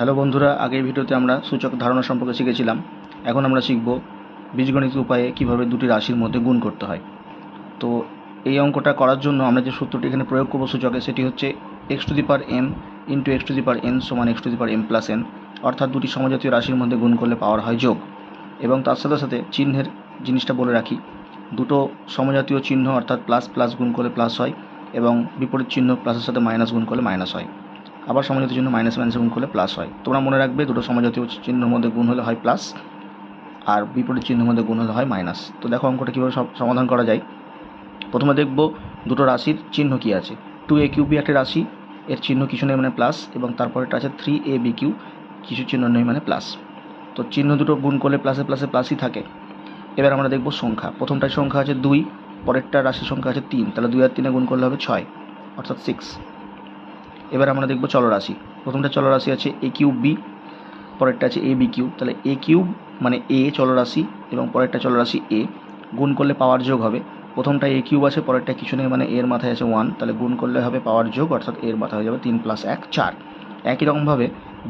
Hello বন্ধুরা, আগের ভিডিওতে আমরা সূচক ধারণা সম্পর্কে শিখেছিলাম। এখন আমরা শিখব বীজগণিত উপায়ে কীভাবে দুটি রাশির মধ্যে গুণ করতে হয়। তো এই অঙ্কটা করার জন্য আমরা যে সূত্রটি এখানে প্রয়োগ করব সূচকে, সেটি হচ্ছে x to the power m into x to the power n সমান x to the power m plus n অর্থাৎ দুটি সমজাতীয় রাশির মধ্যে গুণ করলে পাওয়ার হয় যোগ। এবং তার সাথে সাথে চিহ্নের জিনিসটা বলে রাখি, দুটো সমজাতীয় চিহ্ন অর্থাৎ প্লাস প্লাস গুণ করলে প্লাস হয় এবং বিপরীত চিহ্ন প্লাসের সাথে মাইনাস গুণ করলে মাইনাস হয়। আবার সমজাতীয় চিহ্ন মাইনাস মাইনাস গুণ করলে প্লাস হয়। তোমরা মনে রাখবে দুটো সমজাতীয় চিহ্নের মধ্যে গুণ হলে হয় প্লাস আর বিপরীত চিহ্নের মধ্যে গুণ হলে হয় মাইনাস তো দেখো অঙ্কটা কীভাবে সমাধান করা যায়। প্রথমে দেখব দুটো রাশির চিহ্ন কী আছে। টু এ কিউ বি একটা রাশি, এর চিহ্ন কিছু নেই মানে প্লাস এবং তারপরেটা আছে থ্রি এ বি কিউ কিছু চিহ্ন নেই মানে প্লাস তো চিহ্ন দুটো গুণ করলে প্লাসে প্লাসে প্লাসই থাকে। এবার আমরা দেখব সংখ্যা। প্রথমটার সংখ্যা আছে দুই, পরেরটা রাশির সংখ্যা আছে তিন। তাহলে দুই আর তিনে গুণ করলে হবে ছয়, অর্থাৎ সিক্স এবার আমরা দেখব চলরাশি প্রথমটা চলরাশি আছে এ কিউব বি পরেরটা আছে এ বি কিউব। তাহলে এ কিউব মানে এ চলরাশি এবং পরেরটা চলরাশি এ গুণ করলে পাওয়ার যোগ হবে। প্রথমটা এ কিউব আছে, পরেরটা কিছু নেই মানে এর মাথায় আছে ওয়ান তাহলে গুণ করলে হবে পাওয়ার যোগ, অর্থাৎ এর মাথায় হয়ে যাবে তিন প্লাস এক, চার। একই রকমভাবে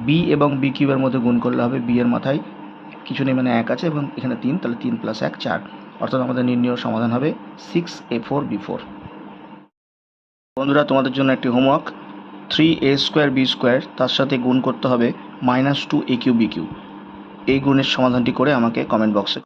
বি এবং বি কিউবের মধ্যে গুণ করলে হবে বি এর মাথায় কিছু নেই মানে এক আছে এবং এখানে তিন, তাহলে তিন প্লাস এক, চার। অর্থাৎ আমাদের নির্ণয় সমাধান হবে six a four b four বন্ধুরা, তোমাদের জন্য একটি homework three a square b square তার সাথে গুণ করতে হবে minus two a cube b cube এই গুণের সমাধানটি করে আমাকে কমেন্ট বক্সে